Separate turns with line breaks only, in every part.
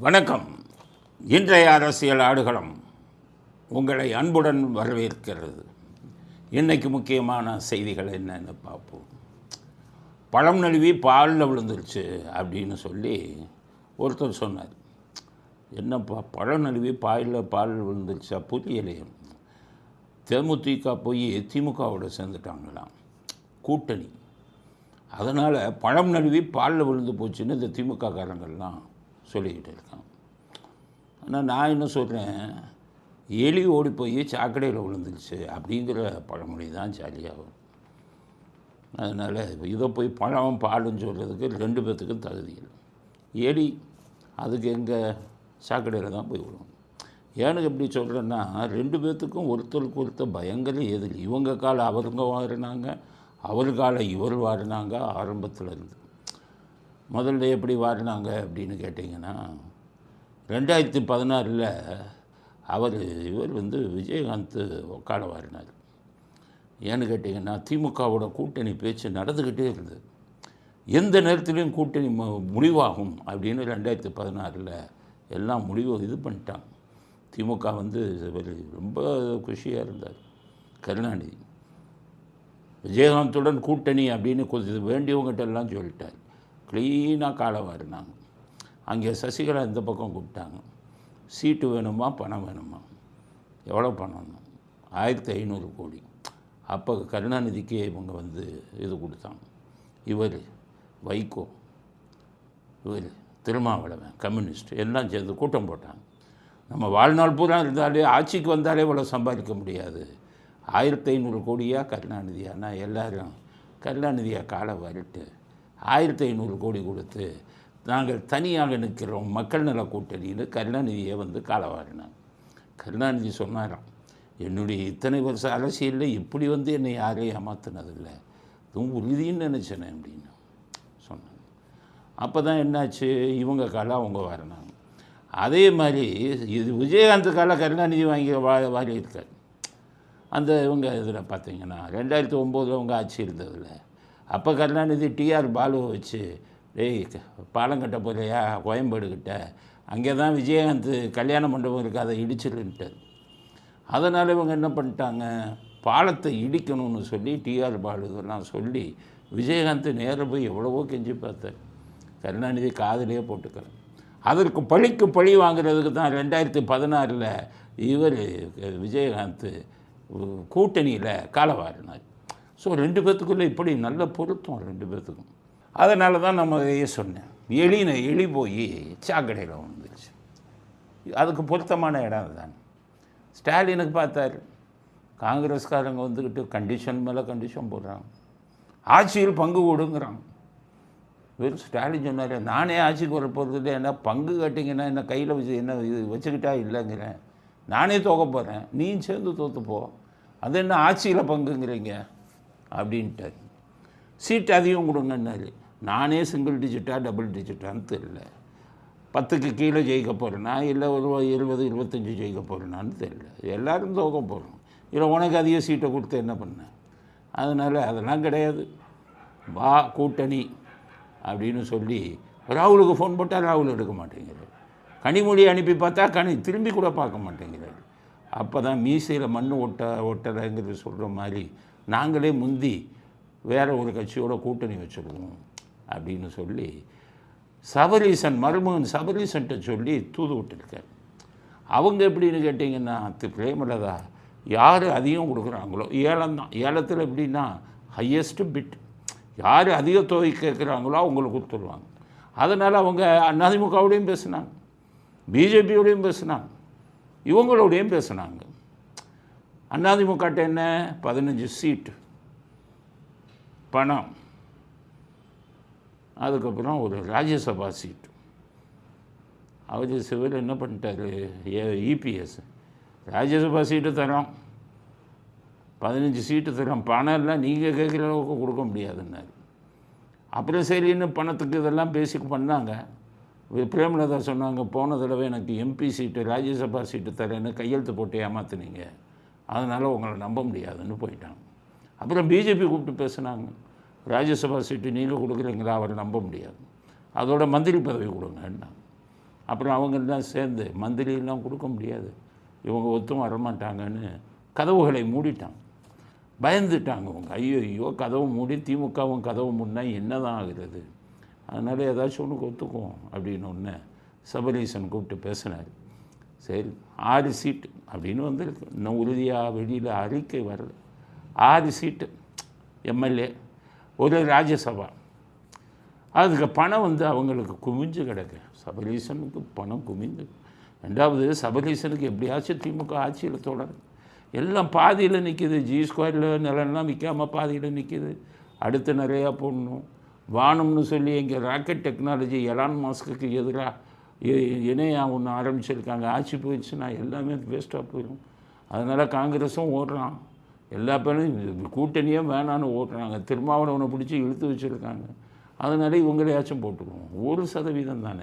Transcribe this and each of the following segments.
வணக்கம். இன்றைய அரசியல் ஆடுகளம் உங்களை அன்புடன் வரவேற்கிறது. இன்னைக்கு முக்கியமான செய்திகள் என்னன்னு பார்ப்போம். பழம் நழுவி பாலில் விழுந்துருச்சு அப்படின்னு சொல்லி ஒருத்தர் சொன்னார். என்னப்பா பழம் நழுவி பாலில் பால் விழுந்துருச்சா? புரியலையே. தேமுதிக போய் திமுகவோட சேர்ந்துட்டாங்களாம். கூட்டணி. அதனால் பழம் நழுவி பாலில் விழுந்து போச்சுன்னு இந்த திமுக காரங்கள்லாம் சொல்லிக்கிட்டு இருக்கான் ஆனால் நான் என்ன சொல்கிறேன் எலி ஓடி போய் சாக்கடையில் விழுந்துருச்சு அப்படிங்கிற பழமொழி தான் ஜாலியாக வரும் அதனால் இதை போய் பழம் பாலுன்னு சொல்கிறதுக்கு ரெண்டு பேர்த்துக்கும் தகுதி இல்லை. எலி அதுக்கு எங்கள் சாக்கடையில் தான் போய் விழுவோம் ஏனுக்கு எப்படி சொல்கிறேன்னா ரெண்டு பேர்த்துக்கும் ஒருத்தருக்கு ஒருத்தர் பயங்கர எதிரி. இவங்க காலம் அவருங்க வாரினாங்க அவர் காலம் இவர் வாரினாங்க ஆரம்பத்தில் இருந்து. முதல்ல எப்படி வாரினாங்க அப்படின்னு கேட்டிங்கன்னா ரெண்டாயிரத்தி பதினாறில் அவர் இவர் வந்து விஜயகாந்த் உட்கார வாரினார். ஏன்னு கேட்டிங்கன்னா திமுகவோட கூட்டணி பேச்சு நடந்துக்கிட்டே இருந்தது. எந்த நேரத்துலையும் கூட்டணி முடிவாகும் அப்படின்னு ரெண்டாயிரத்தி பதினாறில் எல்லாம் முடிவு இது பண்ணிட்டாங்க. திமுக வந்து ரொம்ப குஷியாக இருந்தார். கருணாநிதி விஜயகாந்துடன் கூட்டணி அப்படின்னு கொஞ்சம் வேண்டியவங்ககிட்ட எல்லாம் சொல்லிட்டார். க்ளீனாக காலை வாரினாங்க. அங்கே சசிகலா இந்த பக்கம் கூப்பிட்டாங்க. சீட்டு வேணுமா பணம் வேணுமா? எவ்வளோ பணம்? ஆயிரத்தி ஐநூறு கோடி. அப்போ கருணாநிதிக்கு இவங்க வந்து இது கொடுத்தாங்க. இவர் வைகோ இவர் திருமாவளவன் கம்யூனிஸ்ட் எல்லாம் சேர்ந்து கூட்டம் போட்டாங்க. நம்ம வாழ்நாள் பூரா இருந்தாலே ஆட்சிக்கு வந்தாலே இவ்வளோ சம்பாதிக்க முடியாது. ஆயிரத்தி ஐநூறு கோடியாக கருணாநிதியானா எல்லோரும் கருணாநிதியாக காலை வரட்டு ஆயிரத்தி ஐநூறு கோடி கொடுத்து நாங்கள் தனியாக நிற்கிறோம். மக்கள் நல கூட்டணியில் கருணாநிதியை வந்து காலை கருணாநிதி சொன்னாராம் என்னுடைய இத்தனை வருஷ அரசியலில் இப்படி வந்து என்னை யாரையும் ஏமாத்தினதில்லை. இதுவும் உறுதின்னு நினச்சேனே அப்படின்னு சொன்னாங்க. அப்போ தான் என்னாச்சு? இவங்க காலம் அவங்க வரணும் அதே மாதிரி இது விஜயகாந்த் கால கருணாநிதி வாங்கி வா வாரி இருக்கார் அந்த இவங்க இதில் பார்த்தீங்கன்னா ரெண்டாயிரத்தி ஒம்போதில் அவங்க ஆட்சி இருந்ததில்லை அப்போ கருணாநிதி டிஆர் பாலுவை வச்சு டேய் க- பாலம் கட்ட போறியா? கோயம்பேடு கிட்ட அங்கே தான் விஜயகாந்த் கல்யாண மண்டபம் இருக்குது அதை இடிச்சிருன்ட்டார். அதனால் இவங்க என்ன பண்ணிட்டாங்க? பாலத்தை இடிக்கணும்னு சொல்லி டிஆர் பாலு இதெல்லாம் சொல்லி விஜயகாந்த் நேராக போய் எவ்வளவோ கெஞ்சி பார்த்தார். கருணாநிதி காதிலே போட்டுக்கிறேன் அதற்கு பழிக்கு பழி வாங்குறதுக்கு தான் ரெண்டாயிரத்தி பதினாறில் இவர் விஜயகாந்த் கூட்டணியில் காலவாரினார் ஸோ ரெண்டு பேர்த்துக்குள்ளே இப்படி நல்ல பொருத்தம் ரெண்டு பேர்த்துக்கும். அதனால தான் நம்ம இதையே சொன்னேன். எலின எலி போய் சாக்கடையில் வந்துருச்சு அதுக்கு பொருத்தமான இடம் அதுதான். ஸ்டாலினுக்கு பார்த்தாரு. காங்கிரஸ்காரங்க வந்துக்கிட்டு கண்டிஷன் மேலே கண்டிஷன் போடுறாங்க. ஆட்சியில் பங்கு கொடுங்கிறாங்க வெறும் ஸ்டாலின் சொன்னார் நானே ஆட்சிக்கு வர போகிறது இல்லை. என்ன பங்கு கட்டிங்கன்னா என்ன கையில் வச்சு என்ன இது வச்சுக்கிட்டா இல்லைங்கிறேன். நானே தோக்க போகிறேன் நீயும் சேர்ந்து தோற்றுப்போ அது என்ன ஆட்சியில் பங்குங்கிறீங்க? அப்படின்ட்டார். சீட் அதிகம் கொடுங்கன்னாரு. நானே சிங்கிள் டிஜிட்டாக டபுள் டிஜிட்டான்னு தெரில பத்துக்கு கீழே ஜெயிக்க போகிறேன்னா இல்லை ஒரு இருபது இருபத்தஞ்சி ஜெயிக்க போகிறேனான்னு தெரில எல்லாரும் தோக்க போகிறோம் இல்லை உனக்கு அதிக சீட்டை கொடுத்து என்ன பண்ண? அதனால் அதெல்லாம் கிடையாது. வா கூட்டணி அப்படின்னு சொல்லி ராகுலுக்கு ஃபோன் போட்டால் ராகுல் எடுக்க மாட்டேங்கிறார். கனிமொழி அனுப்பி பார்த்தா கனி திரும்பி கூட பார்க்க மாட்டேங்கிறார். அப்போ தான் மீசையில் மண் ஒட்ட ஒட்டலைங்கிறது சொல்கிற மாதிரி நாங்களே முந்தி வேற ஒரு கட்சியோட கூட்டணி வச்சுருவோம் அப்படின்னு சொல்லி சபரீசன் மருமகன் சபரீசன்ட்ட சொல்லி தூது விட்டுருக்கார். அவங்க எப்படின்னு கேட்டிங்கன்னா திரு பிரேமலதா யார் அதிகம் கொடுக்குறாங்களோ ஏலம் தான். ஏலத்தில் எப்படின்னா ஹையஸ்ட்டு பிட் யார் அதிக தொகை கேட்குறாங்களோ அவங்களுக்கு கொடுத்துருவாங்க. அதனால் அவங்க அதிமுகவோடையும் பேசுனாங்க. பிஜேபியோடையும் பேசுனாங்க. இவங்களோடையும் பேசுனாங்க. அதிமுகட்ட என்ன? பதினஞ்சு சீட்டு பணம். அதுக்கப்புறம் ஒரு ராஜ்யசபா சீட்டு அவர் சிவர் என்ன பண்ணிட்டாரு? இபிஎஸ் ராஜ்யசபா சீட்டு தரோம் பதினஞ்சு சீட்டு தரோம் பணம் எல்லாம் நீங்கள் கேட்குற அளவுக்கு கொடுக்க முடியாதுன்னாரு. அப்புறம் சரின்னு பணத்துக்கு இதெல்லாம் பேசி பண்ணாங்க. பிரேமலதா சொன்னாங்க போன தடவை எனக்கு எம்பி சீட்டு ராஜ்யசபா சீட்டு தரேன்னு கையெழுத்து போட்டு ஏமாத்துனீங்க. அதனால் உங்களை நம்ப முடியாதுன்னு போயிட்டாங்க. அப்புறம் பிஜேபி கூப்பிட்டு பேசுனாங்க. ராஜ்யசபா சீட்டு நீங்கள் கொடுக்குறீங்களா? அவரை நம்ப முடியாது. அதோட மந்திரி பதவி கொடுங்கன்னாங்க அப்புறம் அவங்கெல்லாம் சேர்ந்து மந்திரிலாம் கொடுக்க முடியாது. இவங்க ஒத்தும் வரமாட்டாங்கன்னு கதவுகளை மூடிட்டாங்க. பயந்துட்டாங்க அவங்க ஐயோ ஐயோ கதவு மூடி திமுகவும் கதவு மூடினா என்ன தான் ஆகுறது? அதனால் ஏதாச்சும் ஒன்று ஒத்துக்குவோம் அப்படின்னு ஒன்று சபரீசன் கூப்பிட்டு பேசினார். சரி ஆறு சீட்டு அப்படின்னு வந்திருக்கு. இன்னும் உறுதியாக வெளியில் அறிக்கை வரல ஆறு சீட்டு எம்எல்ஏ ஒரு ராஜ்யசபா. அதுக்கு பணம் வந்து அவங்களுக்கு குமிஞ்சு கிடக்கு. சபரீசனுக்கு பணம் குமிஞ்சு. ரெண்டாவது சபரீசனுக்கு எப்படியாச்சும் திமுக ஆட்சியில் தொடரும். எல்லாம் பாதியில் நிற்கிது ஜி ஸ்கொயரில் நிலம்லாம் விற்காமல் பாதியில் நிற்கிது அடுத்து நிறையா போடணும். வானம்னு சொல்லி எங்கள் ராக்கெட் டெக்னாலஜி எலான் மாஸ்க்கு எதிராக இணையா ஒன்று ஆரம்பிச்சிருக்காங்க. ஆட்சி போயிடுச்சுன்னா எல்லாமே வேஸ்ட்டாக போயிடும் அதனால் காங்கிரஸும் ஓடுறான். எல்லா பேரும் கூட்டணியே வேணான்னு ஓடுறாங்க. திருமாவளவனை பிடிச்சி இழுத்து வச்சுருக்காங்க. அதனால இவங்களையாச்சும் போட்டுக்குவோம். ஒரு சதவீதம் தானே.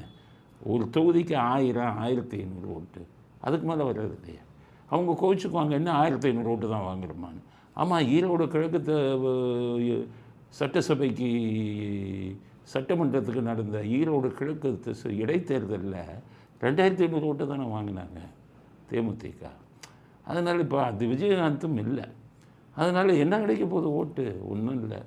ஒரு தொகுதிக்கு ஆயிரம் ஆயிரத்தி ஐநூறு ஓட்டு. அதுக்கு மேலே வர்றது இல்லையா. அவங்க கோவிச்சுக்குவாங்க. என்ன ஆயிரத்தி ஐநூறு ஓட்டு தான் வாங்குறோமான்னு. ஆமாம் ஈரோடு கிழக்கு த- சட்டசபைக்கு சட்டமன்றத்துக்கு நடந்த ஈரோடு கிழக்கு திசை இடைத்தேர்தலில் ரெண்டாயிரத்தி ஐநூறு ஓட்டு தானே வாங்கினாங்க தேமுதிக. அதனால் இப்போ அது விஜயகாந்தும் இல்லை. அதனால் என்ன கிடைக்க போகுது ஓட்டு? ஒன்றும் இல்லை.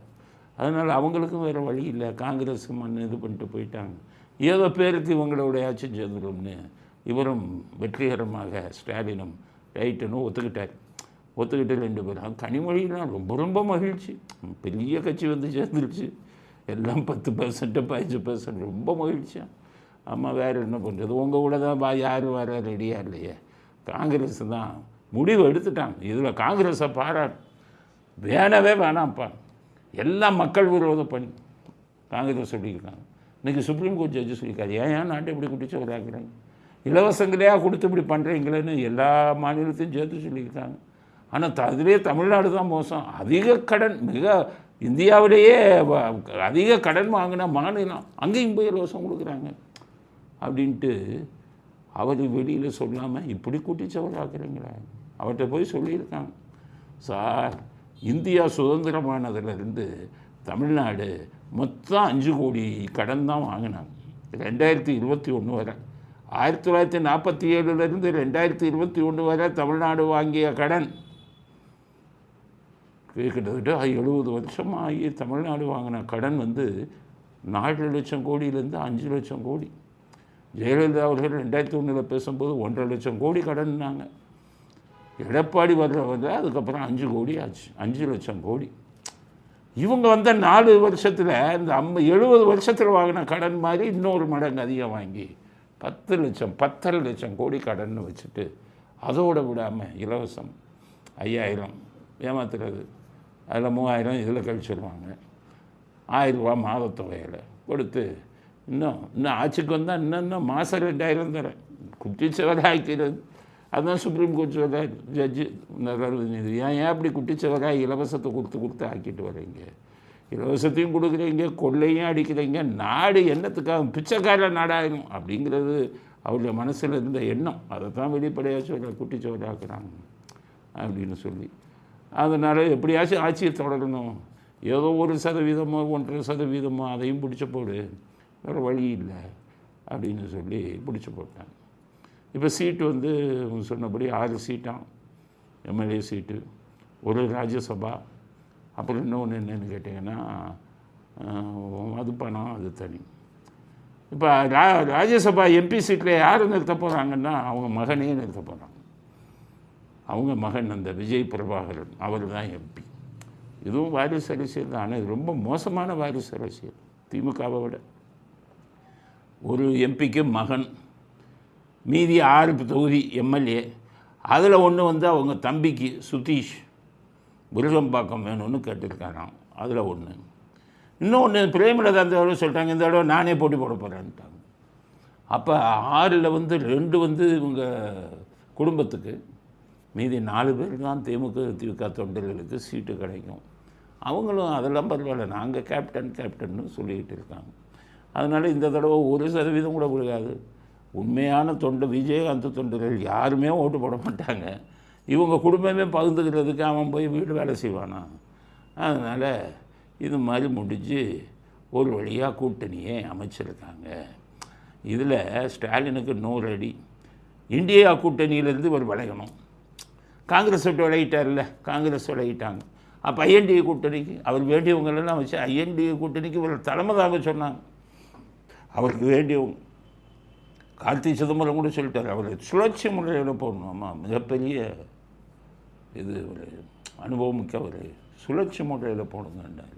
அதனால் அவங்களுக்கும் வேறு வழி இல்லை. காங்கிரஸ் மண் இது பண்ணிட்டு போயிட்டாங்க. ஏதோ பேருக்கு இவங்களுடைய ஆட்சி சேர்ந்துடும்னு இவரும் வெற்றிகரமாக ஸ்டாலினும் ரைட்டுன்னு ஒத்துக்கிட்டார். ஒத்துக்கிட்டு ரெண்டு பேரும். கனிமொழிலாம் ரொம்ப ரொம்ப மகிழ்ச்சி. பெரிய கட்சி வந்து சேர்ந்துருச்சு. எல்லாம் பத்து பர்சன்ட்டு பதினஞ்சு பர்சன்ட் ரொம்ப மகிழ்ச்சியா. ஆமாம் வேறு என்ன பண்ணுறது உங்கள் கூட தான் பா யார் வர ரெடியாக இல்லையே? காங்கிரஸ் தான் முடிவு எடுத்துட்டாங்க. இதில் காங்கிரஸை பாராட்டு வேணவே வேணாம்ப்பா. எல்லாம் மக்கள் விரோத பணி. காங்கிரஸ் சொல்லியிருக்காங்க. இன்றைக்கி சுப்ரீம் கோர்ட் ஜட்ஜு சொல்லியிருக்காரு. ஏன் ஏன் நாட்டை இப்படி குடிச்சவராக்குறாங்க இலவசங்களையா கொடுத்து இப்படி பண்ணுறீங்களேன்னு எல்லா மாநிலத்தையும் சேர்த்து சொல்லியிருக்காங்க. ஆனால் அதிலே தமிழ்நாடு தான் மோசம். அதிக கடன் மிக இந்தியாவிலேயே அதிக கடன் வாங்கின மாநிலம் அங்கேயும் போய் இலவசம் கொடுக்குறாங்க. அப்படின்ட்டு அவர் வெளியில் சொல்லாமல் இப்படி குட்டிச்சவராக்குறீங்களே அவர்கிட்ட போய் சொல்லியிருக்காங்க. சார் இந்தியா சுதந்திரமானதுலேருந்து தமிழ்நாடு மொத்தம் அஞ்சு கோடி கடன் தான் வாங்கினாங்க. ரெண்டாயிரத்தி இருபத்தி ஒன்று வரை. ஆயிரத்தி தொள்ளாயிரத்தி நாற்பத்தி ஏழுலேருந்து ரெண்டாயிரத்தி இருபத்தி ஒன்று வரை தமிழ்நாடு வாங்கிய கடன். கிட்டத்தட்ட எழுபது வருஷம் ஆகி தமிழ்நாடு வாங்கின கடன் வந்து நாலு லட்சம் கோடியிலேருந்து அஞ்சு லட்சம் கோடி. ஜெயலலிதா அவர்கள் ரெண்டாயிரத்தி ஒன்றில் பேசும்போது ஒன்றரை லட்சம் கோடி கடன்னாங்க. எடப்பாடி வர்றவங்க அதுக்கப்புறம் அஞ்சு கோடி ஆச்சு. அஞ்சு லட்சம் கோடி. இவங்க வந்த நாலு வருஷத்தில் இந்த ஐம்ப எழுபது வருஷத்தில் வாங்கின கடன் மாதிரி இன்னொரு மடங்கு அதிகம் வாங்கி பத்து லட்சம் பத்தரை லட்சம் கோடி கடன் வச்சுட்டு அதோடு விடாமல் இலவசம் ஐயாயிரம் ஏமாத்துறது. அதில் மூவாயிரம் இதில் கழிச்சிருவாங்க. ஆயிரம் ரூபா மாதத்தொகையில் கொடுத்து இன்னும் இன்னும் ஆட்சிக்கு வந்தால் இன்னும் இன்னும் மாதம் ரெண்டாயிரம் தரேன். குட்டி செவரை ஆக்கிறது அதுதான் சுப்ரீம் கோர்ட் சொல்கிறார் ஜட்ஜு நீதி. ஏன் ஏன் அப்படி குட்டிச்சவராக இலவசத்தை கொடுத்து கொடுத்து ஆக்கிட்டு வர்றீங்க இலவசத்தையும் கொடுக்குறீங்க கொள்ளையும் அடிக்கிறீங்க நாடு என்னத்துக்காக பிச்சைக்கார நாடாகும் அப்படிங்கிறது அவருடைய மனசில் இருந்த எண்ணம். அதை தான் வெளிப்படையாக சொல்ல குட்டிச்சவராக்குறாங்க அப்படின்னு சொல்லி. அதனால் எப்படியாச்சும் ஆட்சியை தொடரணும். ஏதோ ஒரு சதவீதமோ ஒன்றரை சதவீதமோ அதையும் பிடிச்ச போடு. வேறு வழி இல்லை அப்படின்னு சொல்லி பிடிச்சி போட்டாங்க. இப்போ சீட்டு வந்து சொன்னபடி ஆறு சீட்டான் எம்எல்ஏ சீட்டு ஒரு ராஜ்யசபா அப்புறம் இன்னொன்று என்னென்னு கேட்டிங்கன்னா அது பணம் அது தனி. இப்போ ரா ராஜ்யசபா எம்பி சீட்டில் யார் நிறுத்த போகிறாங்கன்னா அவங்க மகனே நிறுத்த போகிறாங்க அவங்க மகன் அந்த விஜய் பிரபாகரன் அவர் தான் எம்பி இதுவும் வாரிசு அரசியல் தான். ஆனால் இது ரொம்ப மோசமான வாரிசு அரசியல் திமுகவை விட. ஒரு எம்பிக்கு மகன் மீதி ஆறு தொகுதி எம்எல்ஏ அதில் ஒன்று வந்து அவங்க தம்பிக்கு சுதீஷ் விருகம்பாக்கம் வேணும்னு கேட்டிருக்காராம். அதில் ஒன்று இன்னொன்று பிரேமலதா அந்த தடவை சொல்லிட்டாங்க இந்த தடவை நானே போட்டி போட போகிறேன்ட்டாங்க அப்போ ஆறில் வந்து ரெண்டு வந்து இவங்க குடும்பத்துக்கு மீதி நாலு பேர் தான் திமுக திமுக தொண்டர்களுக்கு சீட்டு கிடைக்கும். அவங்களும் அதெல்லாம் பரவாயில்ல. நாங்கள் கேப்டன் கேப்டன்னு சொல்லிக்கிட்டு இருக்காங்க. அதனால் இந்த தடவை ஒரு சதவீதம் கூட விழுகாது. உண்மையான தொண்டு விஜயகாந்த் தொண்டர்கள் யாருமே ஓட்டு போட மாட்டாங்க. இவங்க குடும்பமே பகிர்ந்துக்கிறதுக்கு அவன் போய் வீடு வேலை செய்வானா? அதனால் இது மாதிரி முடிஞ்சு ஒரு வழியாக கூட்டணியை அமைச்சிருக்காங்க. இதில் ஸ்டாலினுக்கு நூறு அடி. இந்தியா கூட்டணியிலேருந்து ஒரு விளையணும் காங்கிரஸ் விட்டு விளையிட்டார்ல காங்கிரஸ் விளையிட்டாங்க அப்போ ஐஎன்டிஏ கூட்டணிக்கு அவர் வேண்டியவங்களெல்லாம் வச்சு ஐஎன்டிஏ கூட்டணிக்கு இவர் தலைமதாக சொன்னாங்க. அவருக்கு வேண்டியவங்க. கார்த்தி சிதம்பரம் கூட சொல்லிட்டார் அவர் சுழற்சி முறையில் போடணும். ஆமாம் மிகப்பெரிய இது ஒரு அனுபவம் மிக்க ஒரு சுழற்சி முறையில் போடுங்கன்னாரு.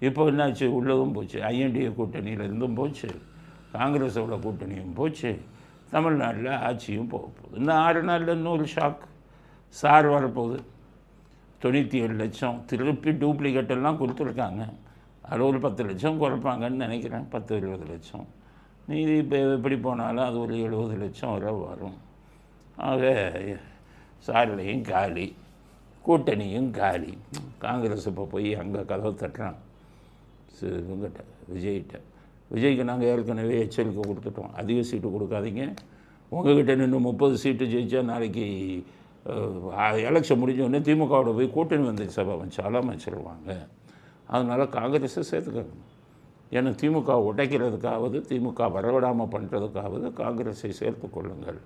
இப்போ என்னாச்சு? உள்ளதும் போச்சு. ஐஎன்டிஏ கூட்டணியில் இருந்தும் போச்சு. காங்கிரஸோட கூட்டணியும் போச்சு. தமிழ்நாட்டில் ஆட்சியும் போக போகுது. இன்னும் ஆறு நாளில் இன்னொரு ஷாக். சார் வரப்போகுது. தொண்ணூற்றி ஏழு லட்சம். திருப்பி டூப்ளிகேட் எல்லாம் கொடுத்துருக்காங்க. அதில் ஒரு பத்து லட்சம் குறைப்பாங்கன்னு நினைக்கிறேன். பத்து இருபது லட்சம். மீதி இப்போ எப்படி போனாலும் அது ஒரு எழுபது லட்சம் வரை வரும். ஆக சார்லையும் காலி. கூட்டணியும் காலி. காங்கிரஸ் இப்போ போய் அங்கே கதவை தட்டுறான். சரி, இவங்கிட்ட விஜய்கிட்ட. விஜய்க்கு நாங்கள் ஏற்கனவே எச்சரிக்கை கொடுத்துட்டோம். அதிக சீட்டு கொடுக்காதீங்க. உங்ககிட்ட நின்று முப்பது சீட்டு ஜெயித்தா நாளைக்கு எலெக்ஷன் முடிஞ்ச உடனே திமுகவோட போய் கூட்டணி வந்து சபை வச்சாலும் அமைச்சிருவாங்க. அதனால் காங்கிரஸை சேர்த்துக்கணும். ஏன்னா திமுக உடைக்கிறதுக்காவது திமுக வரவிடாமல் பண்ணுறதுக்காவது காங்கிரஸை சேர்த்து கொள்ளுங்கள்.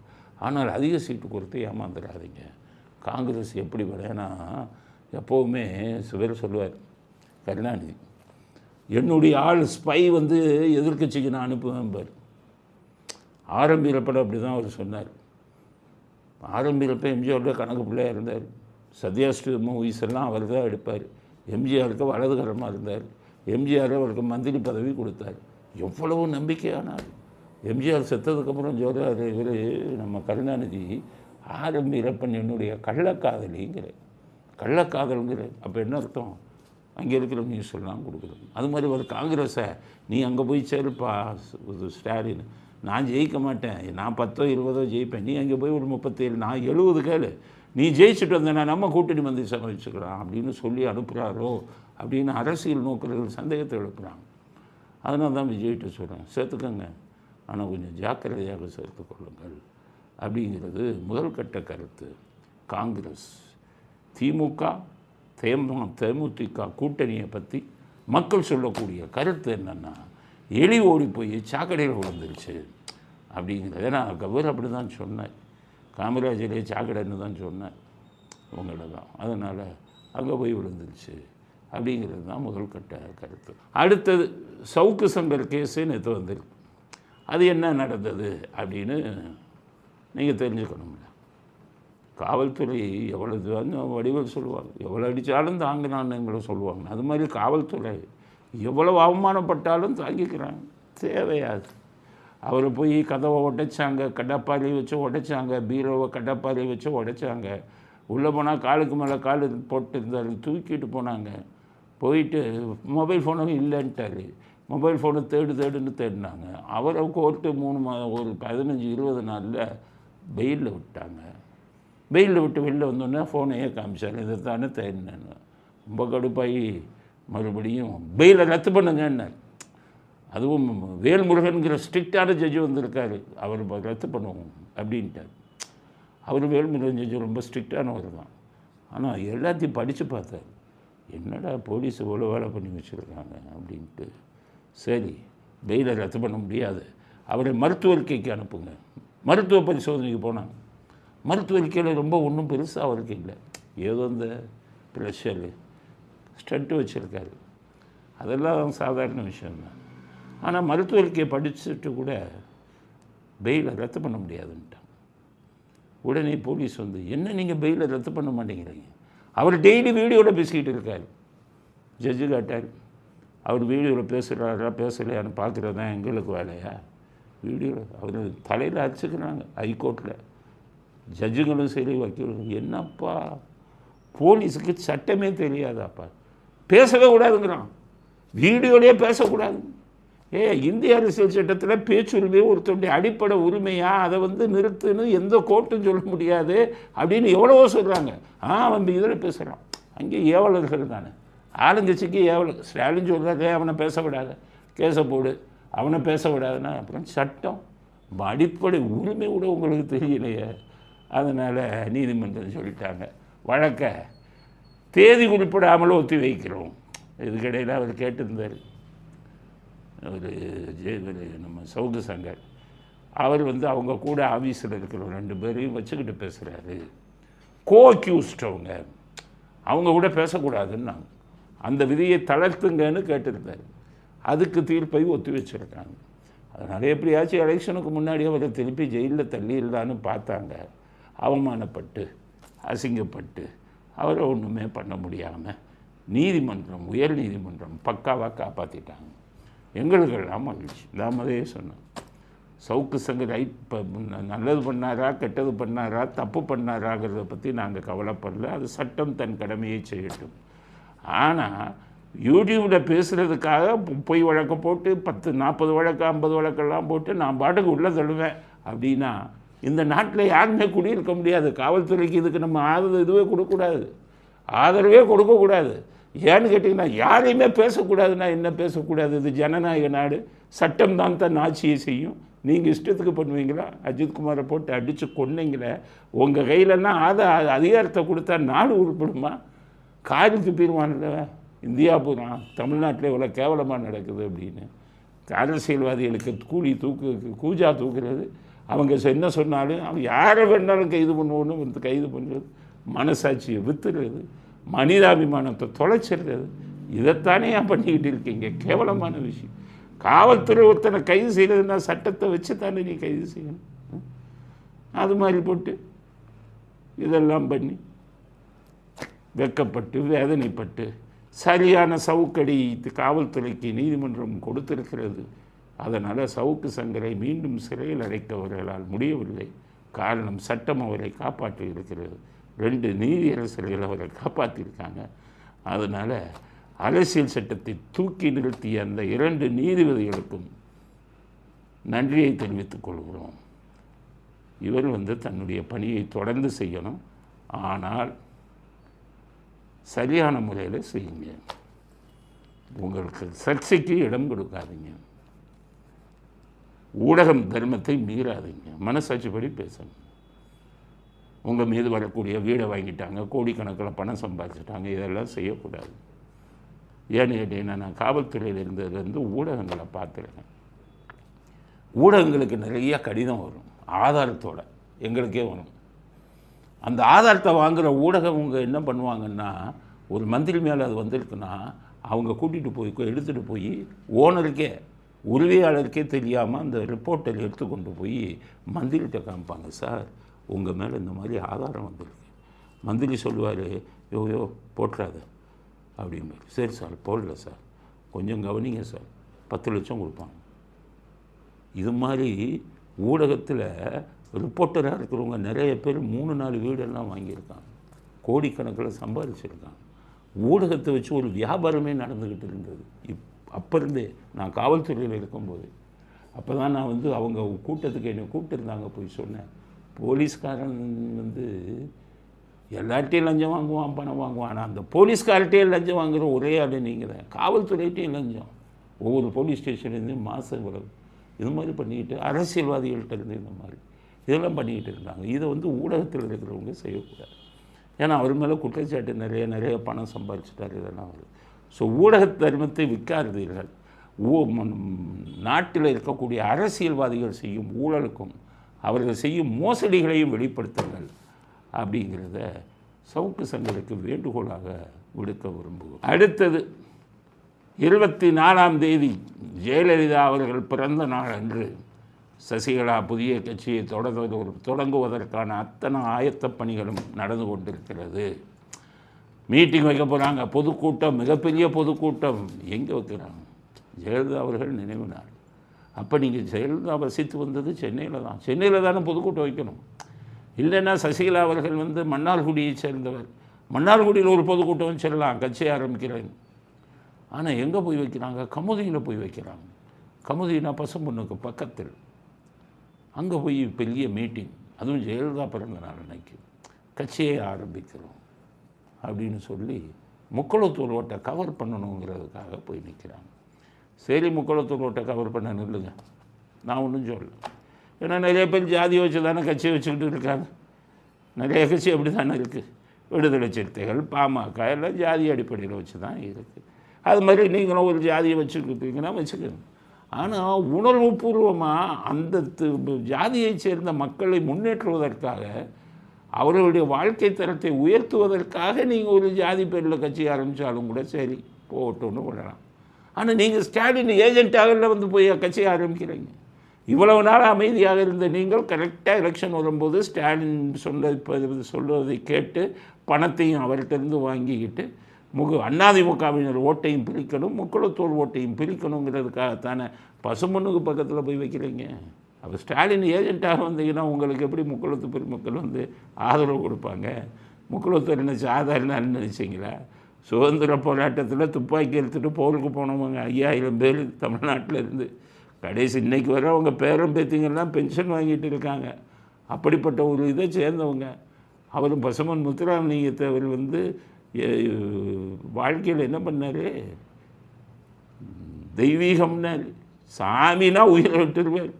ஆனால் அதிக சீட்டு கொடுத்து ஏமாந்துடாதீங்க காங்கிரஸ் எப்படி வரேன்னா எப்போவுமே சுவர் சொல்லுவார் கருணாநிதி என்னுடைய ஆள் ஸ்பை வந்து எதிர்க்கட்சிக்கு நான் அனுப்புவேன். பார் ஆரம்பிக்கிறப்பட அப்படி தான் அவர் சொன்னார். ஆரம்பிக்கிறப்ப எம்ஜிஆரோட கணக்கு பிள்ளையாக இருந்தார். சத்யாஸ்ரீ மூவிஸ் எல்லாம் அவர் தான் எடுப்பார். எம்ஜிஆருக்கு வலதுகரமாக இருந்தார். எம்ஜிஆர் அவருக்கு மந்திரி பதவி கொடுத்தார். எவ்வளவு நம்பிக்கையானார். எம்ஜிஆர் செத்ததுக்கப்புறம் சொல்கிறார் இவர் நம்ம கருணாநிதி ஆரம்பிக்கிறப்பன் என்னுடைய கள்ளக்காதலிங்கிற கள்ளக்காதலுங்கிற அப்போ என்ன அர்த்தம்? அங்கே இருக்கிற நியூஸ் எல்லாம் கொடுக்குறது. அது மாதிரி ஒரு காங்கிரஸை நீ அங்கே போய் சேருப்பா ஸ்டாலின். நான் ஜெயிக்க மாட்டேன். நான் பத்தோ இருபதோ ஜெயிப்பேன். நீ அங்கே போய் ஒரு முப்பத்தேழு நான் எழுபது கேளு. நீ ஜெயிச்சுட்டு வந்தேன்னா நம்ம கூட்டணி வந்து சமைச்சுக்கலாம் அப்படின்னு சொல்லி அனுப்புகிறாரோ அப்படின்னு அரசியல் நோக்கர்கள் சந்தேகத்தை எழுப்புகிறாங்க அதனால தான் விஜய்கிட்ட சொல்கிறேன் சேர்த்துக்கோங்க. ஆனால் கொஞ்சம் ஜாக்கிரதையாக சேர்த்து கொள்ளுங்கள். அப்படிங்கிறது முதல் கட்ட கருத்து. காங்கிரஸ் திமுக தேமு தேமுதிக கூட்டணியை பற்றி மக்கள் சொல்லக்கூடிய கருத்து என்னென்னா எலி ஓடி போய் சாக்கடையில் விழுந்துருச்சு. அப்படிங்கிறது நான் கபூர் அப்படி தான் சொன்னேன் காமராஜரே சாக்கடைன்னு தான் சொன்னேன் உங்களை தான். அதனால் அங்கே போய் விழுந்துருச்சு. அப்படிங்கிறது தான் முதல் கட்ட கருத்து. அடுத்தது சவுக்கு சங்கர் கேஸு நேற்று வந்திருக்கு. அது என்ன நடந்தது அப்படின்னு நீங்கள் தெரிஞ்சுக்கணும்ல. காவல்துறை எவ்வளோ வந்து வடிவல் சொல்லுவாங்க. எவ்வளோ அடித்தாலும் தாங்கினான்னு சொல்லுவாங்க. அது மாதிரி காவல்துறை எவ்வளவு அவமானப்பட்டாலும் தாங்கிக்கிறாங்க. தேவையாது. அவர் போய் கதவை உடைச்சாங்க கடப்பாரி வச்சு உடைச்சாங்க பீரோவை கடப்பாரி வச்சு உடைச்சாங்க. உள்ளே போனால் காலுக்கு மேலே கால் போட்டு இருந்தார் தூக்கிட்டு போனாங்க. போயிட்டு மொபைல் ஃபோனும் இல்லைன்ட்டாரு. மொபைல் ஃபோனை தேடு தேடுன்னு தேடினாங்க. அவரை கோர்ட்டு மூணு மா ஒரு பதினஞ்சு இருபது நாளில் பெயிலில் விட்டாங்க. வெயிலில் விட்டு வெளில வந்தோடனே ஃபோனையே காமிச்சார். இதை தானே தேடினேன் ரொம்ப கடுப்பாகி மறுபடியும் பெயிலை ரத்து பண்ணுங்கன்னார். அதுவும் வேல்முருகன்கிற ஸ்ட்ரிக்டான ஜட்ஜு வந்திருக்காரு. அவர் ரத்து பண்ணுவோம் அப்படின்ட்டார். அவர் வேல்முருகன் ஜட்ஜு ரொம்ப ஸ்ட்ரிக்டானவர் தான். ஆனால் எல்லாத்தையும் படித்து பார்த்தார். என்னடா போலீஸ் இவ்வளோ வேலை பண்ணி வச்சுருக்காங்க அப்படின்ட்டு. சரி பெயிலை ரத்து பண்ண முடியாது. அவரை மருத்துவரிக்கைக்கு அனுப்புங்க. மருத்துவ பரிசோதனைக்கு போனாங்க. மருத்துவரிக்கையில் ரொம்ப ஒன்றும் பெருசாக அவருக்கு இல்லை. ஏதோ இந்த ப்ரெஷரு ஸ்டட்டு வச்சுருக்காரு. அதெல்லாம் சாதாரண விஷயம்தான். ஆனால் மருத்துவ படிச்சுட்டு கூட பெயிலை ரத்து பண்ண முடியாதுன்ட்டான் உடனே போலீஸ் வந்து என்ன நீங்கள் பெயிலை ரத்து பண்ண மாட்டேங்கிறீங்க? அவர் டெய்லி வீடியோவில் பேசிக்கிட்டு இருக்கார். ஜட்ஜு கேட்டார் அவர் வீடியோவில் பேசுகிறாரா பேசலையான்னு பார்க்குறது தான் எங்களுக்கு வேலையா? வீடியோவில் அவர் தலையில் அடிச்சுக்கிறாங்க ஹைகோர்ட்டில் ஜட்ஜுங்களும் சரி வக்கீலும் என்னப்பா போலீஸுக்கு சட்டமே தெரியாதாப்பா? பேசவே கூடாதுங்கிறான். வீடியோலேயே பேசக்கூடாது. ஏ இந்திய அரசியல் சட்டத்தில் பேச்சுரிமை ஒருத்தருடைய அடிப்படை உரிமையா? அதை வந்து நிறுத்துன்னு எந்த கோர்ட்டும் சொல்ல முடியாது அப்படின்னு எவ்வளவோ சொல்கிறாங்க ஆ அவன் இதில் பேசுகிறான் அங்கே ஏவலர்கள் தானே. ஆளுங்கட்சிக்கு ஏவலர். ஸ்டாலின் சொல்கிறாரு அவனை பேசக்கூடாது விடாத கேஸை போடு அவனை பேசக்கூடாதுன்னா அப்புறம் சட்டம். அடிப்படை உரிமை கூட உங்களுக்கு தெரியலையே. அதனால் நீதிமன்றம் சொல்லிட்டாங்க. வழக்கை தேதி குறிப்பிடாமல் ஒத்தி வைக்கிறோம். இதுக்கிடையில் அவர் கேட்டிருந்தார். ஒரு ஜெய நம்ம சவுக்கு சங்கர் அவர் வந்து அவங்க கூட ஆஃபீஸில் இருக்கிற ரெண்டு பேரையும் வச்சுக்கிட்டு பேசுகிறாரு கோ அக்யூஸ்ட் அவங்க கூட பேசக்கூடாதுன்னாங்க. அந்த விதியை தளர்த்துங்கன்னு கேட்டிருந்தாரு. அதுக்கு தீர்ப்பை ஒத்தி வச்சுருக்காங்க. அதனால் எப்படியாச்சும் எலெக்ஷனுக்கு முன்னாடி அவரை திருப்பி ஜெயிலில் தள்ளிடலான்னு பார்த்தாங்க. அவமானப்பட்டு அசிங்கப்பட்டு அவரை ஒன்றுமே பண்ண முடியாமல் நீதிமன்றம் உயர் நீதிமன்றம் பக்காவாக காப்பாற்றிட்டாங்க எங்களுக்கெல்லாம் மகிழ்ச்சி. நாமதே சொன்னோம். சவுக்கு சங்கர் ரைட் இப்போ நல்லது பண்ணாரா கெட்டது பண்ணாரா தப்பு பண்ணாராங்கிறத பற்றி நாங்கள் கவலைப்படல. அது சட்டம் தன் கடமையை செய்யட்டும். ஆனால் யூடியூப்பில் பேசுகிறதுக்காக பொய் வழக்கை போட்டு பத்து நாற்பது வழக்கு ஐம்பது வழக்கெல்லாம் போட்டு நான் பாட்டுக்கு உள்ளே தள்ளுவேன். அப்படின்னா இந்த நாட்டில் யாருமே குடியிருக்க முடியாது. காவல்துறைக்கு இதுக்கு நம்ம ஆதரவு இதுவே கொடுக்கக்கூடாது. ஆதரவே கொடுக்கக்கூடாது. ஏன்னு கேட்டிங்கன்னா யாரையுமே பேசக்கூடாதுன்னா என்ன பேசக்கூடாது? இது ஜனநாயக நாடு. சட்டம் தான் தன் ஆட்சியை செய்யும். நீங்கள் இஷ்டத்துக்கு பண்ணுவீங்களா? அஜித்குமாரை போட்டு அடித்து கொன்னீங்களே. உங்கள் கையிலலாம் அதை அதிகாரத்தை கொடுத்தா நாடு உருப்படுமா? காரி துப்பிடுவான்ல இந்தியா பூரா தமிழ்நாட்டில் இவ்வளோ கேவலமாக நடக்குது அப்படின்னு. அரசியல்வாதிகளுக்கு கூலி தூக்கு கூஜா தூக்குறது. அவங்க என்ன சொன்னாலும் அவங்க யாரை வேணாலும் கைது பண்ணுவோன்னு வந்து கைது பண்ணுறது மனசாட்சியை வித்துறது. மனிதாபிமானத்தை தொலைச்சிடுறது. இதைத்தானே ஏன் பண்ணிக்கிட்டு இருக்கீங்க? கேவலமான விஷயம். காவல்துறை ஒருத்தனை கைது செய்யறதுன்னா சட்டத்தை வச்சு தானே நீ கைது செய்யணும். அது மாதிரி போட்டு இதெல்லாம் பண்ணி வெக்கப்பட்டு வேதனைப்பட்டு சரியான சவுக்கடி காவல்துறைக்கு நீதிமன்றம் கொடுத்திருக்கிறது. அதனால் சவுக்கு சங்கரை மீண்டும் சிறையில் அடைக்கவர்களால் முடியவில்லை. காரணம் சட்டம் அவரை காப்பாற்றி இருக்கிறது ரெண்டு நீதியரசர்கள் அவரை காப்பாற்றியிருக்காங்க. அதனால் அரசியல் சட்டத்தை தூக்கி நிறுத்திய அந்த இரண்டு நீதிபதிகளுக்கும் நன்றியை தெரிவித்துக் கொள்கிறோம். இவர் வந்து தன்னுடைய பணியை தொடர்ந்து செய்யணும். ஆனால் சரியான முறையில் செய்யுங்க. உங்களுக்கு சர்ச்சைக்கு இடம் கொடுக்காதீங்க. ஊடகம் தர்மத்தை மீறாதீங்க. மனசாட்சிப்படி பேசணும். உங்கள் மீது வரக்கூடிய வீடை வாங்கிட்டாங்க கோடிக்கணக்கில் பணம் சம்பாதிச்சிட்டாங்க இதெல்லாம் செய்யக்கூடாது. ஏன்னு கேட்டீங்கன்னா நான் காவல்துறையில் இருந்ததுலேருந்து ஊடகங்களை பார்த்துருக்கேன். ஊடகங்களுக்கு நிறைய கடிதம் வரும். ஆதாரத்தோட எங்களுக்கே வரும். அந்த ஆதாரத்தை வாங்குகிற அவங்க என்ன பண்ணுவாங்கன்னா ஒரு மந்திரி மேலே அது வந்திருக்குன்னா அவங்க கூட்டிகிட்டு போய் எடுத்துகிட்டு போய் ஓனருக்கே உரிமையாளருக்கே தெரியாமல் அந்த ரிப்போர்ட்டை எடுத்து கொண்டு போய் மந்திரிகிட்ட காமிப்பாங்க சார் உங்கள் மேலே இந்த மாதிரி ஆதாரம் வந்திருக்கு. மந்திரி சொல்லுவார் யோ யோ போட்டுறாத அப்படிம்பாரு. சரி சார் போடல சார். கொஞ்சம் கவனிங்க சார். பத்து லட்சம் கொடுப்பாங்க. இது மாதிரி ஊடகத்தில் ரிப்போர்ட்டராக இருக்கிறவங்க நிறைய பேர் மூணு நாலு வீடெல்லாம் வாங்கியிருக்காங்க. கோடிக்கணக்கில் சம்பாதிச்சிருக்காங்க ஊடகத்தை வச்சு ஒரு வியாபாரமே நடந்துக்கிட்டு இருந்தது. இப் அப்போ இருந்தே நான் காவல்துறையில் இருக்கும்போது அப்போ தான் நான் வந்து அவங்க கூட்டத்துக்கு என்னை கூப்பிட்டுருந்தாங்க போய் சொன்னேன். போலீஸ்காரன் வந்து எல்லார்ட்டையும் லஞ்சம் வாங்குவான் பணம் வாங்குவான். ஆனால் அந்த போலீஸ்கார்ட்டே லஞ்சம் வாங்குகிற ஒரே ஆள் நீங்கள் தான். காவல்துறையிட்டையும் லஞ்சம். ஒவ்வொரு போலீஸ் ஸ்டேஷன்லேருந்து மாதம் இவ்வளவு. இது மாதிரி பண்ணிக்கிட்டு அரசியல்வாதிகள்கிட்ட இருந்து இந்த மாதிரி. இதெல்லாம் பண்ணிக்கிட்டு இருந்தாங்க. இதை வந்து ஊடகத்தில் இருக்கிறவங்க செய்யக்கூடாது. ஏன்னா அவர் மேலே குற்றச்சாட்டு நிறைய நிறைய பணம் சம்பாதிச்சிட்டார் இதெல்லாம் வருது ஸோ ஊடக தர்மத்தை விற்காதீர்கள். ஊ ம- நாட்டில் இருக்கக்கூடிய அரசியல்வாதிகள் செய்யும் ஊழலுக்கும் அவர்கள் செய்யும் மோசடிகளையும் வெளிப்படுத்துங்கள் அப்படிங்கிறத சவுக்கு சங்கருக்கு வேண்டுகோளாக விடுக்க விரும்புவோம் அடுத்தது இருபத்தி நாலாம் தேதி ஜெயலலிதா அவர்கள் பிறந்த நாள் அன்று சசிகலா புதிய கட்சியை தொடர்வது தொடங்குவதற்கான அத்தனை ஆயத்தப் பணிகளும் நடந்து கொண்டிருக்கிறது. மீட்டிங் வைக்க போகிறாங்க பொதுக்கூட்டம் மிகப்பெரிய பொதுக்கூட்டம். எங்கே வைக்கிறாங்க? ஜெயலலிதா அவர்கள் நினைவு நாள் அப்போ நீங்கள் ஜெயலலிதா வசித்து வந்தது சென்னையில் தான். சென்னையில் தானே பொதுக்கூட்டம் வைக்கணும். இல்லைன்னா சசிகலா அவர்கள் வந்து மன்னார்குடியை சேர்ந்தவர். மன்னார்குடியில் ஒரு பொதுக்கூட்டம் செல்லலாம் கட்சி ஆரம்பிக்கிறேன். ஆனால் எங்கே போய் வைக்கிறாங்க? கமுதியில் போய் வைக்கிறாங்க. கமுதினா பசும்பொண்ணுக்கு பக்கத்தில். அங்கே போய் பெரிய மீட்டிங். அதுவும் ஜெயலலிதா பிறந்த நாள் அன்னைக்கு. கட்சியை ஆரம்பிக்கிறோம். அப்படின்னு சொல்லி முக்குளத்தூர் ஓட்டை கவர் பண்ணணுங்கிறதுக்காக போய் நிற்கிறாங்க. சரி முக்குளத்தூர் ஓட்டை கவர் பண்ண நில்லுங்க. நான் ஒன்றும் சொல்லலை. ஏன்னா நிறைய பேர் ஜாதி வச்சு தானே கட்சியை வச்சுக்கிட்டு இருக்காங்க. நிறைய கட்சி அப்படி தானே இருக்குது விடுதலை சிறுத்தைகள் பாமக எல்லாம் ஜாதி அடிப்படையில் வச்சு தான் இருக்குது அது மாதிரி நீங்களும் ஒரு ஜாதியை வச்சுக்கிட்டீங்கன்னா வச்சுக்கோங்க. ஆனால் உணர்வுபூர்வமாக அந்த ஜாதியைச் சேர்ந்த மக்களை முன்னேற்றுவதற்காக அவர்களுடைய வாழ்க்கை தரத்தை உயர்த்துவதற்காக நீங்கள் ஒரு ஜாதி பேரில் கட்சி ஆரம்பித்தாலும் கூட சரி போகட்டும்னு விடலாம் ஆனால் நீங்கள் ஸ்டாலின் ஏஜென்ட்டாக வந்து போய் கட்சி ஆரம்பிக்கிறீங்க. இவ்வளவு நாள் அமைதியாக இருந்த நீங்கள் கரெக்டாக எலெக்ஷன் வரும்போது ஸ்டாலின் சொல்ல இப்போ சொல்வதை கேட்டு பணத்தையும் அவர்கிட்டருந்து வாங்கிக்கிட்டு முக அதிமுகவினர் ஓட்டையும் பிரிக்கணும் முக்குளத்தோர் ஓட்டையும் பிரிக்கணுங்கிறதுக்காகத்தானே பசுமண்ணுக்கு பக்கத்தில் போய் வைக்கிறீங்க? அப்போ ஸ்டாலின் ஏஜென்ட்டாக வந்தீங்கன்னா உங்களுக்கு எப்படி முக்குளத்து பெருமக்கள் வந்து ஆதரவு கொடுப்பாங்க? முக்குளத்தூர் என்ன ஆதாரம் நினச்சிங்களா? சுதந்திர போராட்டத்தில் துப்பாக்கி எடுத்துகிட்டு போருக்கு போனவங்க ஐயாயிரம் பேர் தமிழ்நாட்டில் இருந்து. கடைசி இன்றைக்கு வர அவங்க பேரன் பேத்திங்கெல்லாம் பென்ஷன் வாங்கிட்டு இருக்காங்க. அப்படிப்பட்ட ஒரு இதை சேர்ந்தவங்க. அவர் பசுமன் முத்துராமலிங்கத்தை அவர் வந்து வாழ்க்கையில் என்ன பண்ணார்? தெய்வீகம்னாரு. சாமினா உயிரை விட்டுருவார்.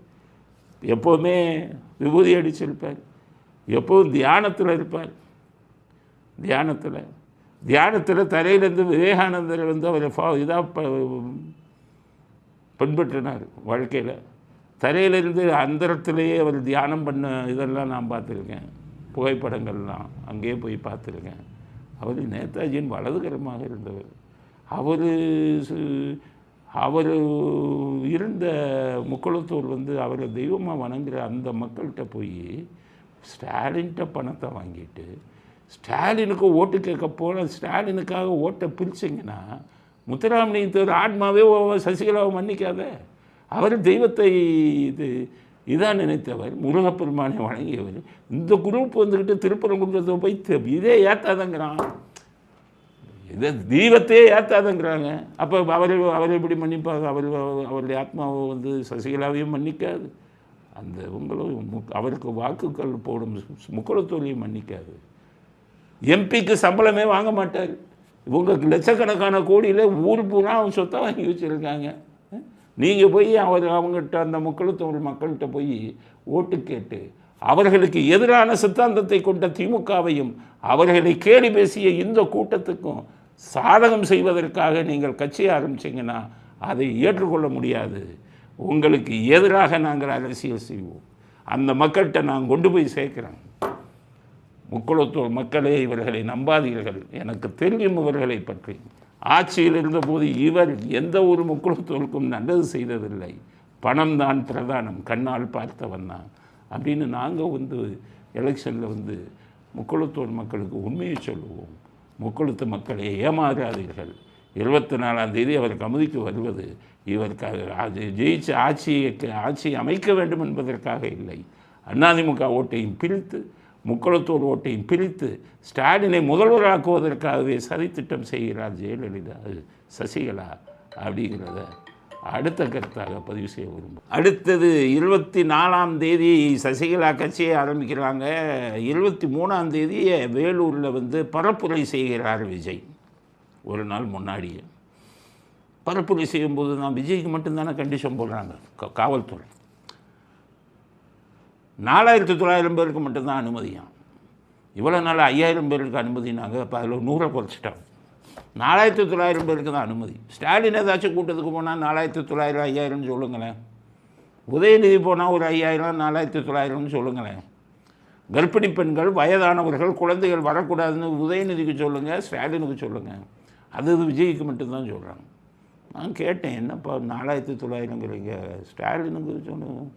எப்போவுமே விபூதி அடிச்சிருப்பார். எப்போவும் தியானத்தில் இருப்பார். தியானத்தில். தியானத்தில் தரையிலேருந்து விவேகானந்தர் வந்து அவரை ஃபா இதாக ப பின்பற்றினார் வாழ்க்கையில். தரையிலிருந்து அந்தரத்திலேயே அவர் தியானம் பண்ண இதெல்லாம் நான் பார்த்துருக்கேன். புகைப்படங்கள்லாம் அங்கேயே போய் பார்த்துருக்கேன். அவர் நேதாஜியின் வலதுகரமாக இருந்தவர். அவர் அவர் இருந்த முக்குளத்தூர் வந்து அவரை தெய்வமாக வணங்குற அந்த மக்கள்கிட்ட போய் ஸ்டாலின்கிட்ட பணத்தை வாங்கிட்டு ஸ்டாலினுக்கு ஓட்டு கேட்க போனால் ஸ்டாலினுக்காக ஓட்டை பிரிச்சிங்கன்னா முத்துராமலிங்கத்தோர் ஆத்மாவே ஓ- சசிகலாவை மன்னிக்காத. அவர் தெய்வத்தை இது இதான் நினைத்தவர் முருகப்பெருமானை வணங்கியவர். இந்த குரூப் வந்துக்கிட்டு திருப்பரங்குன்றத்தை போய் இதே ஏத்தாதங்கிறான். இதை தீபத்தையே ஏத்தாதங்கிறாங்க. அப்போ அவர் அவர் எப்படி மன்னிப்பாங்க அவர் அவருடைய ஆத்மாவை வந்து சசிகலாவையும் மன்னிக்காது. அந்த உங்களும் அவருக்கு வாக்குகள் போடும் முக்குளத்தோலையும் மன்னிக்காது. எம்பிக்கு சம்பளமே வாங்க மாட்டார். இவங்க லட்சக்கணக்கான கோடியில் ஊர் பூரா அவங்க சொத்தை வாங்கி வச்சுருக்காங்க. நீங்கள் போய் அவர் அவங்ககிட்ட அந்த முக்கலத்தோல் மக்கள்கிட்ட போய் ஓட்டு கேட்டு அவர்களுக்கு எதிரான சித்தாந்தத்தை கொண்ட திமுகவையும் அவர்களை கேலி பேசிய இந்த கூட்டத்துக்கும் சாதகம் செய்வதற்காக நீங்கள் கட்சி ஆரம்பிச்சிங்கன்னா அதை ஏற்றுக்கொள்ள முடியாது. உங்களுக்கு எதிராக நாங்கள் அரசியல் செய்வோம். அந்த மக்கள்கிட்ட நான் கொண்டு போய் சேர்க்கிறேன். முக்குளத்தூர் மக்களே இவர்களை நம்பாதீர்கள். எனக்கு தெரியும் இவர்களை பற்றி. ஆட்சியில் இருந்தபோது இவர் எந்த ஒரு முக்குளத்தூருக்கும் நல்லது செய்ததில்லை. பணம் தான் பிரதானம். கண்ணால் பார்த்தவன் தான். அப்படின்னு நாங்கள் வந்து எலெக்ஷனில் வந்து முக்குளத்தூர் மக்களுக்கு உண்மையை சொல்லுவோம். முக்கொழுத்து மக்களை ஏமாறாதீர்கள். இருபத்தி நாலாம் தேதி அவர் கமுதிக்கு வருவது இவருக்காக ஜெயிச்சு ஆட்சியை ஆட்சியை அமைக்க வேண்டும் என்பதற்காக இல்லை. அதிமுக ஓட்டையும் பிரித்து முக்கொழுத்தூர் ஓட்டையும் பிரித்து ஸ்டாலினை முதல்வராக்குவதற்காகவே சதித்திட்டம் செய்கிறார் ஜெயலலிதா சசிகலா அப்படிங்கிறத அடுத்த கருத்தாக பதிவு செய்ய விரும்பும் அடுத்தது இருபத்தி நாலாம் தேதி சசிகலா கட்சியை ஆரம்பிக்கிறாங்க. இருபத்தி மூணாம் தேதி வேலூரில் வந்து பரப்புரை செய்கிறார் விஜய். ஒரு நாள் முன்னாடியே. பரப்புரை செய்யும்போது தான் விஜய்க்கு மட்டும்தானே கண்டிஷன் போடுறாங்க. காவல்துறை. நாலாயிரத்தி தொள்ளாயிரம் பேருக்கு மட்டும்தான் அனுமதியாம். இவ்வளோ நாள் ஐயாயிரம் பேருக்கு அனுமதினாங்க. இப்போ அதில் நூறை குறைச்சிட்டாங்க. நாலாயிரத்து தொள்ளாயிரம் பேருக்கு தான் அனுமதி. ஸ்டாலின் ஏதாச்சும் கூட்டத்துக்கு போனால் நாலாயிரத்து தொள்ளாயிரம் ஐயாயிரம்னு சொல்லுங்களேன். உதயநிதி போனால் ஒரு ஐயாயிரம் நாலாயிரத்து தொள்ளாயிரம்னு சொல்லுங்களேன். கர்ப்பிணி பெண்கள் வயதானவர்கள் குழந்தைகள் வரக்கூடாதுன்னு உதயநிதிக்கு சொல்லுங்கள் ஸ்டாலினுக்கு சொல்லுங்கள் அது இது விஜய்க்கு மட்டும்தான் சொல்கிறாங்க நான் கேட்டேன் என்னப்பா நாலாயிரத்து தொள்ளாயிரங்கிறீங்க ஸ்டாலினுக்கு சொல்லுங்கள்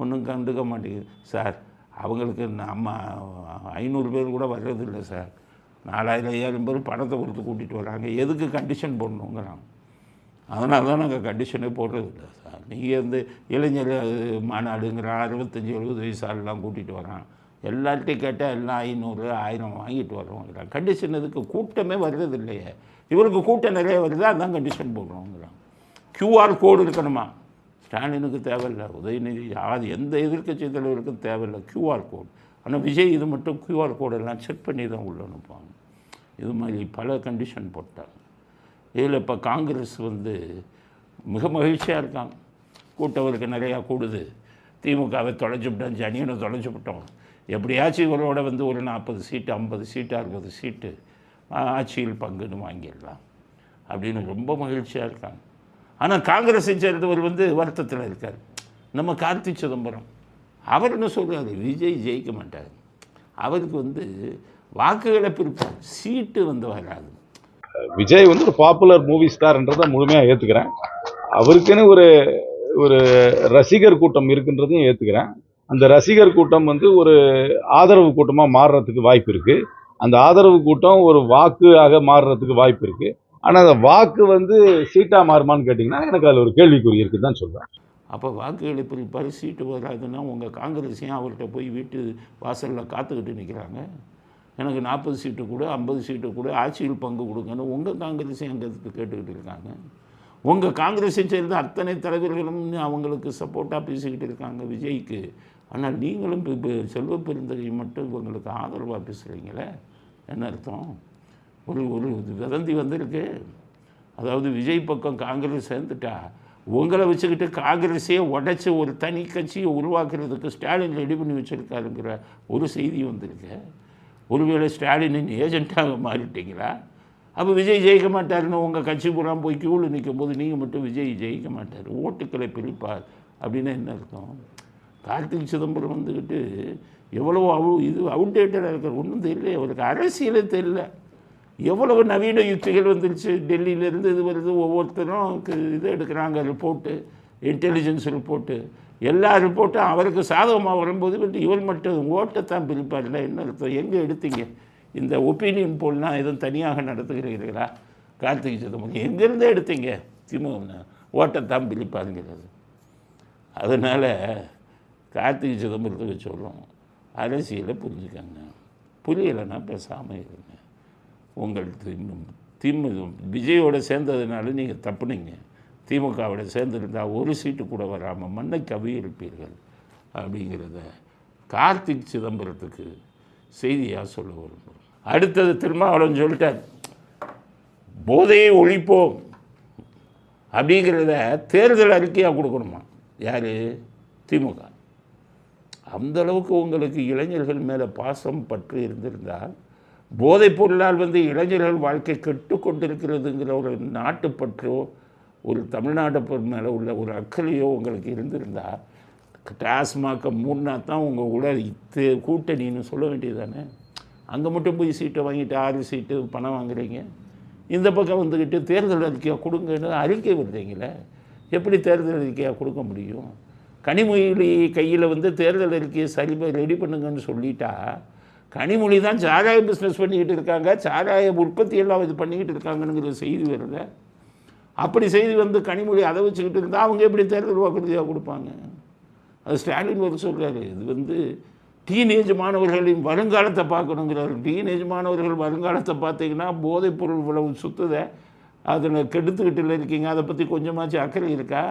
ஒன்றும் கண்டுக்க மாட்டேங்குது. சார் அவங்களுக்கு நம்ம ஐநூறு பேர் கூட வர்றதில்லை சார். நாலாயிரம் ஐயாயிரம் பேர் பணத்தை கொடுத்து கூட்டிகிட்டு வராங்க. எதுக்கு கண்டிஷன் போடணுங்கிறாங்க. அதனால தான் நாங்கள் கண்டிஷனே போடுறதில்ல சார். நீங்கள் வந்து இளைஞர் மாநாடுங்கிற அறுபத்தஞ்சி எழுபது வயசாலெலாம் கூட்டிகிட்டு வரான் எல்லார்ட்டையும் கேட்டால் எல்லாம் ஐநூறு ஆயிரம் வாங்கிட்டு வரோங்கிறான் கண்டிஷன் எதுக்கு? கூட்டமே வர்றது இல்லையே. இவருக்கு கூட்டம் நிறைய வருது? அதான் கண்டிஷன் போடுறோங்கிறான் க்யூஆர் கோடு இருக்கணுமா? ஸ்டாலினுக்கு தேவையில்லை. உதயநிதி அது எந்த எதிர்க்கட்சி தலைவருக்கும் தேவையில்லை. க்யூஆர் கோடு ஆனால் விஜய் இது மட்டும் கியூஆர் கோடெல்லாம் செக் பண்ணி தான் உள்ள அனுப்புவாங்க. இது மாதிரி பல கண்டிஷன் போட்டாங்க. இதில் இப்போ காங்கிரஸ் வந்து மிக மகிழ்ச்சியாக இருக்காங்க. கூட்டவருக்கு நிறையா கூடுது. திமுகவை தொலைச்சு விட்டோம் ஜனியனை தொலைச்சு விட்டோம். எப்படியாச்சும் இவரோட வந்து ஒரு நாற்பது சீட்டு ஐம்பது சீட்டு அறுபது சீட்டு ஆட்சியில் பங்குன்னு வாங்கிடலாம். அப்படின்னு ரொம்ப மகிழ்ச்சியாக இருக்காங்க. ஆனால் காங்கிரஸை சேர்ந்தவர் வந்து வருத்தத்தில் இருக்கார். நம்ம கார்த்தி சிதம்பரம். அவர் என்ன சொல்கிறார் விஜய் ஜெயிக்க மாட்டார். அவருக்கு வந்து வாக்குகளை பிரிப்பார். சீட்டு வந்து வராது.
விஜய் வந்து ஒரு பாப்புலர் மூவி ஸ்டார்ன்றதை முழுமையாக ஏற்றுக்கிறேன் அவருக்குன்னு ஒரு ஒரு ரசிகர் கூட்டம் இருக்குன்றதையும் ஏற்றுக்கிறேன் அந்த ரசிகர் கூட்டம் வந்து ஒரு ஆதரவு கூட்டமாக மாறுறதுக்கு வாய்ப்பு இருக்குது அந்த ஆதரவு கூட்டம் ஒரு வாக்காக மாறுறதுக்கு வாய்ப்பு இருக்குது ஆனால் அந்த வாக்கு வந்து சீட்டாக மாறுமான்னு கேட்டிங்கன்னா எனக்கு அதில் ஒரு கேள்விக்குறி இருக்குன்னு தான் சொல்கிறேன்
அப்போ வாக்கு எழுப்பில் சீட்டு வராதுன்னா உங்கள் காங்கிரஸையும் அவர்கிட்ட போய் வீட்டு வாசலில் காத்துக்கிட்டு நிற்கிறாங்க எனக்கு நாற்பது சீட்டு கூட ஐம்பது சீட்டு கூட ஆட்சியில் பங்கு கொடுங்கன்னு உங்கள் காங்கிரஸையும் அங்கே கேட்டுக்கிட்டு இருக்காங்க? உங்கள் காங்கிரஸை சேர்ந்த அத்தனை தலைவர்களும் அவங்களுக்கு சப்போர்ட்டாக பேசிக்கிட்டு இருக்காங்க விஜய்க்கு. ஆனால் நீங்களும் இப்போ இப்போ செல்வ பெருந்தகை மட்டும் இவங்களுக்கு ஆதரவாக பேசுகிறீங்களே என்ன அர்த்தம்? ஒரு ஒரு வதந்தி வந்திருக்கு. அதாவது விஜய் பக்கம் காங்கிரஸ் சேர்ந்துட்டா உங்களை வச்சுக்கிட்டு காங்கிரஸே உடைச்சி ஒரு தனி கட்சியை உருவாக்குறதுக்கு ஸ்டாலின் ரெடி பண்ணி வச்சுருக்காருங்கிற ஒரு செய்தி வந்திருக்கு. ஒருவேளை ஸ்டாலினின் ஏஜெண்ட்டாக மாறிட்டீங்களா? அப்போ விஜய் ஜெயிக்க மாட்டாருன்னு உங்கள் கட்சி பூரா போய் கியூவில் நிற்கும் போது நீங்கள் மட்டும் விஜய் ஜெயிக்க மாட்டார். ஓட்டுக்களை பிரிப்பார் அப்படின்னா என்ன அர்த்தம்? கார்த்திக் சிதம்பரம் வந்துக்கிட்டு எவ்வளோ அவு இது அவுடேட்டடாக இருக்கிற ஒன்றும் தெரியல. அவருக்கு அரசியலே தெரியல. எவ்வளவு நவீன யுக்திகள் வந்துருச்சு. டெல்லியிலேருந்து இது வருது ஒவ்வொருத்தரும் இது எடுக்கிறாங்க ரிப்போர்ட்டு இன்டெலிஜென்ஸ் ரிப்போர்ட்டு எல்லா ரிப்போர்ட்டும் அவருக்கு சாதகமாக வரும்போது வந்து இவர் மட்டும் ஓட்டைத்தான் பிரிப்பார்ல. என்ன அர்த்தம்? எங்கே எடுத்தீங்க? இந்த ஒப்பீனியன் போல்னா எதுவும் தனியாக நடத்துகிறீர்களா? கார்த்திகை சிதம்பரம் எங்கேருந்தே எடுத்தீங்க? திமுக ஓட்டைத்தான் பிரிப்பாருங்கிறது அதனால் கார்த்திகை சிதம்பரத்துக்கு சொல்லும் அரசியலை புரிஞ்சுக்கங்க. புரியலைன்னா பேசாமல் இருங்க. உங்கள் திமுக திமுக விஜயோட சேர்ந்ததுனால நீங்கள் தப்புனீங்க. திமுகவோட சேர்ந்துருந்தால் ஒரு சீட்டு கூட வராமல் மண்ணை கவி இருப்பீர்கள் அப்படிங்கிறத கார்த்திக் சிதம்பரத்துக்கு செய்தியாக சொல்ல விரும்புகிறோம் அடுத்தது திருமாவளவன் சொல்லிட்டார் போதையை ஒழிப்போம் அப்படிங்கிறத தேர்தல் அறிக்கையாக கொடுக்கணுமா? யார்? திமுக. அந்தளவுக்கு உங்களுக்கு இளைஞர்கள் மேலே பாசம் பற்று இருந்திருந்தால் போதைப் பொருளால் வந்து இளைஞர்கள் வாழ்க்கை கெட்டு கொண்டிருக்கிறதுங்கிற ஒரு நாட்டுப்பற்றோ ஒரு தமிழ்நாடு மேலே உள்ள ஒரு அக்கறையோ உங்களுக்கு இருந்திருந்தால் டாஸ்மாக மூணா தான் உங்கள் கூட இத்து கூட்டணின்னு சொல்ல வேண்டியது தானே அங்கே மட்டும் போய் சீட்டை வாங்கிட்டு ஆறு சீட்டு பணம் வாங்குறீங்க. இந்த பக்கம் வந்துக்கிட்டு தேர்தல் அறிக்கையாக கொடுங்கன்னு அறிக்கை விடுறீங்களே எப்படி தேர்தல் அறிக்கையாக கொடுக்க முடியும்? கனிமொழி கையில் வந்து தேர்தல் அறிக்கையை சரி ரெடி பண்ணுங்கன்னு சொல்லிட்டா கனிமொழி தான் சாராய பிஸ்னஸ் பண்ணிக்கிட்டு இருக்காங்க. சாராய உற்பத்தி எல்லாம் இது பண்ணிக்கிட்டு இருக்காங்கங்கிற செய்தி வருது. அப்படி செய்தி வந்து கனிமொழி அதை வச்சுக்கிட்டு இருந்தால் அவங்க எப்படி தேர்தல் வாக்குறுதியாக கொடுப்பாங்க? அது ஸ்டாலின் ஒரு சொல்கிறாரு இது வந்து டீனேஜ் மாணவர்களின் வருங்காலத்தை பார்க்கணுங்கிறார். டீனேஜ் மாணவர்கள் வருங்காலத்தை பார்த்தீங்கன்னா போதைப் பொருள் இவ்வளவு சுற்றுதை அதில் கெடுத்துக்கிட்டு இருக்கீங்க. அதை பற்றி கொஞ்சமாச்சும் அக்கறை இருக்கா?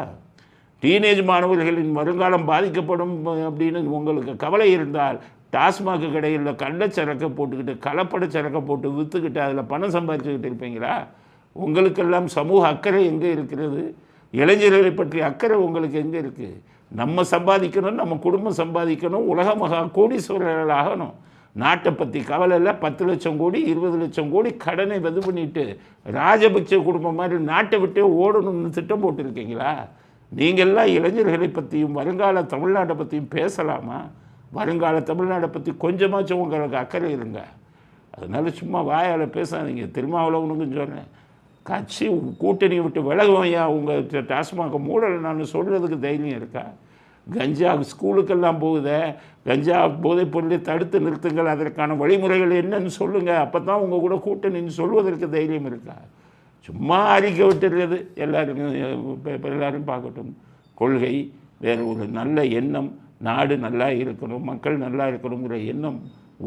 டீனேஜ் மாணவர்களின் வருங்காலம் பாதிக்கப்படும் அப்படின்னு உங்களுக்கு கவலை இருந்தால் டாஸ்மாக் கடையில் கள்ளச்சரக்கை போட்டுக்கிட்டு கலப்பட சரக்கை போட்டு விற்றுக்கிட்டு அதில் பணம் சம்பாதிச்சுக்கிட்டு இருப்பீங்களா? உங்களுக்கெல்லாம் சமூக அக்கறை எங்கே இருக்கிறது? இளைஞர்களை பற்றிய அக்கறை உங்களுக்கு எங்கே இருக்குது நம்ம சம்பாதிக்கணும் நம்ம குடும்பம் சம்பாதிக்கணும் உலக மகா கோடீஸ்வரர்கள் ஆகணும். நாட்டை பற்றி கவலை இல்லை பத்து லட்சம் கோடி இருபது லட்சம் கோடி கடனை இது பண்ணிட்டு ராஜபக்ச குடும்பம் மாதிரி நாட்டை விட்டே ஓடணும்னு திட்டம் போட்டிருக்கீங்களா? நீங்கள்லாம் இளைஞர்களை பற்றியும் வருங்கால தமிழ்நாட்டை பற்றியும் பேசலாமா? வருங்கால தமிழ்நாடை பற்றி கொஞ்சமாச்சும் உங்களுக்கு அக்கறை இருங்க. அதனால சும்மா வாயால் பேசாதீங்க. திருமாவளவனுக்கும் சொன்னேன். கட்சி கூட்டணி விட்டு விலகுவையா உங்கள் டாஸ்மாக மூடலை. நான் சொல்கிறதுக்கு தைரியம் இருக்கா? கஞ்சா ஸ்கூலுக்கெல்லாம் போகுதே. கஞ்சா போதைப் பொருளை தடுத்து நிறுத்துங்கள். அதற்கான வழிமுறைகள் என்னன்னு சொல்லுங்கள் அப்போ தான் உங்கள் கூட கூட்டணின்னு சொல்வதற்கு தைரியம் இருக்கா? சும்மா அறிக்கை விட்டுறது. எல்லாரும் இப்ப- எல்லாரும் பார்க்கட்டும். கொள்கை வேறு ஒரு நல்ல எண்ணம். நாடு நல்லா இருக்கணும் மக்கள் நல்லா இருக்கணுங்கிற எண்ணம்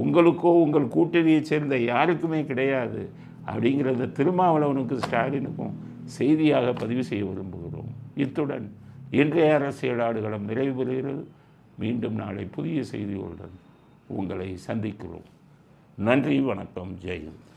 உங்களுக்கோ உங்கள் கூட்டணியை சேர்ந்த யாருக்குமே கிடையாது அப்படிங்கிறத திருமாவளவனுக்கு ஸ்டாலினுக்கும் செய்தியாக பதிவு செய்ய விரும்புகிறோம். இத்துடன் இன்றைய அரசியல் ஆடுகளம் நிறைவு பெறுகிறது. மீண்டும் நாளை புதிய செய்திகளுடன் உங்களை சந்திக்கிறோம். நன்றி வணக்கம் ஜெயந்த்